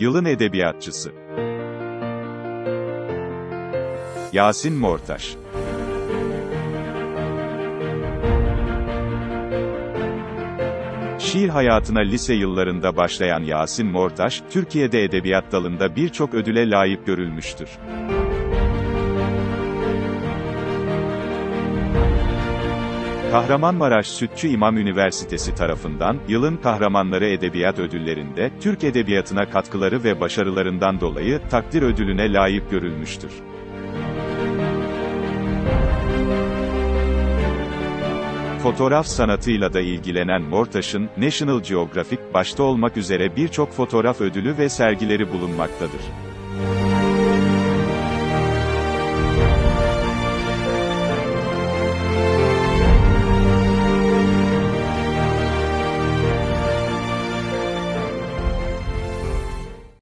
Yılın edebiyatçısı. Yasin Mortaş. Şiir hayatına lise yıllarında başlayan Yasin Mortaş, Türkiye'de edebiyat dalında birçok ödüle layık görülmüştür. Kahramanmaraş Sütçü İmam Üniversitesi tarafından, Yılın Kahramanları Edebiyat Ödülleri'nde, Türk Edebiyatı'na katkıları ve başarılarından dolayı, takdir ödülüne layık görülmüştür. Fotoğraf sanatıyla da ilgilenen Mortaş'ın, National Geographic, başta olmak üzere birçok fotoğraf ödülü ve sergileri bulunmaktadır.